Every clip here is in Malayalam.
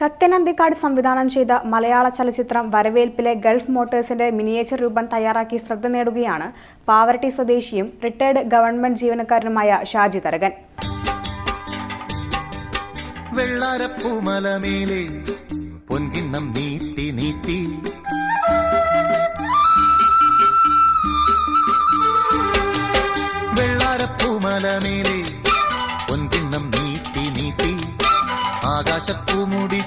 സത്യനന്ദിക്കാട് സംവിധാനം ചെയ്ത മലയാള ചലച്ചിത്രം വരവേൽപ്പിലെ ഗൾഫ് മോട്ടേഴ്സിന്റെ മിനിയേച്ചർ രൂപം തയ്യാറാക്കി ശ്രദ്ധ നേടുകയാണ് പാവർട്ടി സ്വദേശിയും റിട്ടയർഡ് ഗവൺമെന്റ് ജീവനക്കാരനുമായ ഷാജി തരകൻ. വെള്ളാരപ്പൂമലമേലെ പൊൻകിണ്ണം നീട്ടി നീട്ടി. പൊൻകിണ്ണം നീട്ടി നീട്ടി. ആകാശപ്പൂമുടി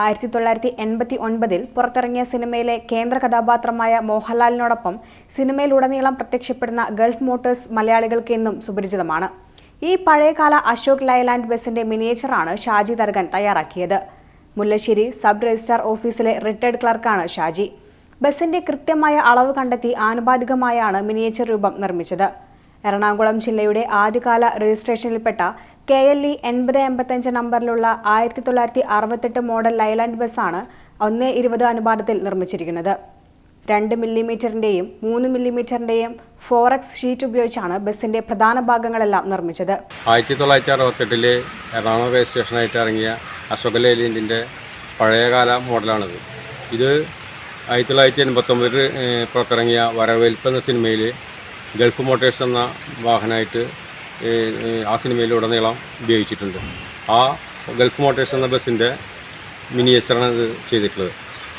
ആയിരത്തി തൊള്ളായിരത്തി എൺപത്തി ഒൻപതിൽ പുറത്തിറങ്ങിയ സിനിമയിലെ കേന്ദ്ര കഥാപാത്രമായ മോഹൻലാലിനോടൊപ്പം സിനിമയിലുടനീളം പ്രത്യക്ഷപ്പെടുന്ന ഗൾഫ് മോട്ടേഴ്സ് മലയാളികൾക്ക് എന്നും സുപരിചിതമാണ്. ഈ പഴയകാല അശോക് ലൈലാൻഡ് ബസിന്റെ മിനിയേച്ചറാണ് ഷാജി തരകൻ തയ്യാറാക്കിയത്. മുല്ലശ്ശേരി സബ് രജിസ്ട്രാർ ഓഫീസിലെ റിട്ടയർഡ് ക്ലർക്കാണ് ഷാജി. ബസിന്റെ കൃത്യമായ അളവ് കണ്ടെത്തി ആനുപാതികമായാണ് മിനിയേച്ചർ രൂപം നിർമ്മിച്ചത്. എറണാകുളം ജില്ലയുടെ ആദ്യകാല രജിസ്ട്രേഷനിൽപ്പെട്ട കെ എൽ ഇ എൺപത് എൺപത്തഞ്ച് നമ്പറിലുള്ള ആയിരത്തി തൊള്ളായിരത്തി അറുപത്തെട്ട് മോഡൽ ലൈലാൻഡ് ബസ്സാണ് ഒന്ന് ഇരുപത് അനുപാതത്തിൽ നിർമ്മിച്ചിരിക്കുന്നത്. രണ്ട് മില്ലിമീറ്ററിന്റെയും മൂന്ന് മില്ലിമീറ്ററിന്റെയും ഫോറക്സ് ഷീറ്റ് ഉപയോഗിച്ചാണ് ബസിന്റെ പ്രധാന ഭാഗങ്ങളെല്ലാം നിർമ്മിച്ചത്. ആയിരത്തി തൊള്ളായിരത്തി അറുപത്തെട്ടിൽ എറണാകുളം രജിസ്ട്രേഷനായിട്ട് ഇറങ്ങിയ അശോക ലേലിന്റെ പഴയകാല മോഡലാണിത്. ഇത് ആയിരത്തി തൊള്ളായിരത്തി എൺപത്തൊമ്പതിൽ പുറത്തിറങ്ങിയ വരവേൽപ്പ് എന്ന സിനിമയിൽ ഗൾഫ് മോട്ടേഴ്സ് എന്ന വാഹനമായിട്ട് ആ സിനിമയിലുടനീളം ഉപയോഗിച്ചിട്ടുണ്ട്. ആ ഗൾഫ് മോട്ടേഴ്സ് എന്ന ബസ്സിന്റെ മിനിയേച്ചറാണ് ഇത് ചെയ്തിട്ടുള്ളത്.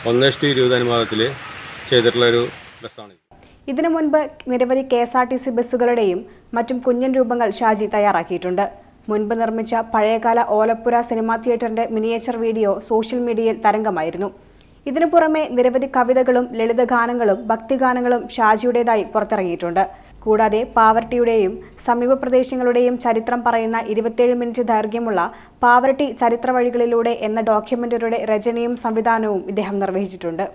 ഒന്ന് ഇഷ്ടം ഇരുപത് അനുപാതത്തിൽ ചെയ്തിട്ടുള്ള ഒരു ബസ്സാണ് ഇതിനു മുൻപ് നിരവധി K S R T C ബസ്സുകളുടെയും മറ്റും കുഞ്ഞൻ രൂപങ്ങൾ ഷാജി തയ്യാറാക്കിയിട്ടുണ്ട്. മുൻപ് നിർമ്മിച്ച പഴയകാല ഓലപ്പുര സിനിമാ തിയേറ്ററിന്റെ മിനിയേച്ചർ വീഡിയോ സോഷ്യൽ മീഡിയയിൽ തരംഗമായിരുന്നു. ഇതിനു പുറമെ നിരവധി കവിതകളും ലളിതഗാനങ്ങളും ഭക്തിഗാനങ്ങളും ഷാജിയുടേതായി പുറത്തിറങ്ങിയിട്ടുണ്ട്. കൂടാതെ പാവർട്ടിയുടെയും സമീപ പ്രദേശങ്ങളുടെയും ചരിത്രം പറയുന്ന ഇരുപത്തിയേഴ് മിനിറ്റ് ദൈർഘ്യമുള്ള പാവർട്ടി ചരിത്ര വഴികളിലൂടെ എന്ന ഡോക്യുമെന്ററിയുടെ രചനയും സംവിധാനവും ഇദ്ദേഹം നിർവഹിച്ചിട്ടുണ്ട്.